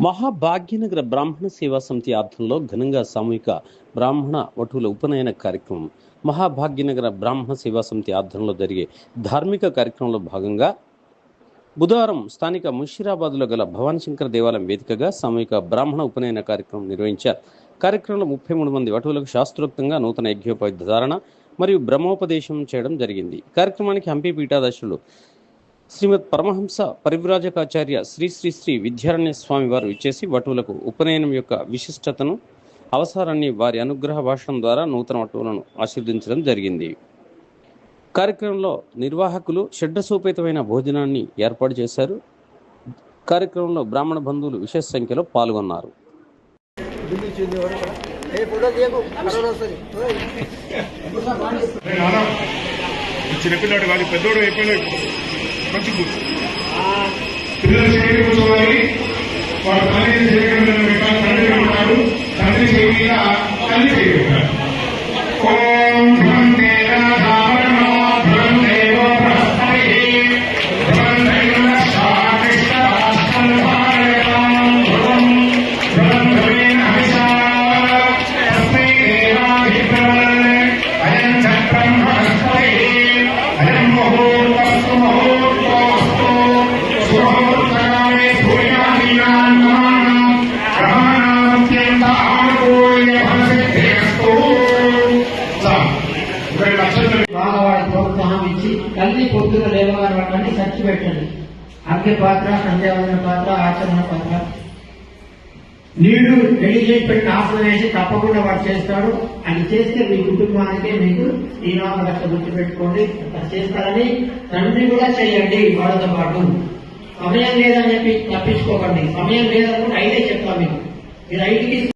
మహాభాగ్యనగర బ్రాహ్మణ సేవా సమితి ఆధ్వర్యంలో ఘనంగా సామూహిక బ్రాహ్మణ వటువుల ఉపనయన కార్యక్రమం మహాభాగ్యనగర బ్రాహ్మణ సేవా సమితి ఆధ్వర్యంలో జరిగే ధార్మిక కార్యక్రమంలో భాగంగా బుధవారం స్థానిక ముషీరాబాద్లో గల భవానీ శంకర్ దేవాలయం వేదికగా సామూహిక బ్రాహ్మణ ఉపనయన కార్యక్రమం నిర్వహించారు. కార్యక్రమంలో ముప్పై మూడు మంది వటువులకు శాస్త్రోక్తంగా నూతన యజ్ఞోపాధి ధారణ మరియు బ్రహ్మోపదేశం చేయడం జరిగింది. కార్యక్రమానికి హంపి పీఠాదర్శులు శ్రీమద్ పరమహంస పరివ్రాజకాచార్య శ్రీ శ్రీ శ్రీ విద్యారణ్య స్వామి వారు ఇచ్చేసి వటువులకు ఉపనయనం యొక్క విశిష్టతను అవసరాన్ని వారి అనుగ్రహ భాషణం ద్వారా నూతన వటువులను ఆశీర్వదించడం జరిగింది. కార్యక్రమంలో నిర్వాహకులు షడ్డసూపేతమైన భోజనాన్ని ఏర్పాటు చేశారు. కార్యక్రమంలో బ్రాహ్మణ బంధువులు విశేష సంఖ్యలో పాల్గొన్నారు. చిన్నపిల్లాడు కాదు పెద్దోడు అయిపోయినాడు. మంచి పిల్లలు చేయడం కూర్చోవాలి. వాడు తల్లి చేయడం పెట్టాలి తండ్రి ఉంటాడు తండ్రి చేయ తల్లి చేయాలి ఓం ధ్వం మళ్ళీ పొద్దున లేవగారు వాటిని ఖర్చు పెట్టండి. అగ్ని పాత్ర సంధ్యావందన పాత్ర ఆచరణ పాత్ర. నీళ్ళు రెడీ చేసి పెట్టిన ఆసనం వేసి తప్పకుండా వాడు చేస్తాడు. అది చేస్తే మీ కుటుంబానికి మీకు ఈనాడు లక్ష గుర్తు పెట్టుకోండి చేస్తారని తండ్రి కూడా చేయండి వాళ్ళతో పాటు. సమయం లేదని చెప్పి తప్పించుకోకండి. సమయం లేదనుకుంటే ఐదే చెప్తాం మీకు. మీరు ఐదుకి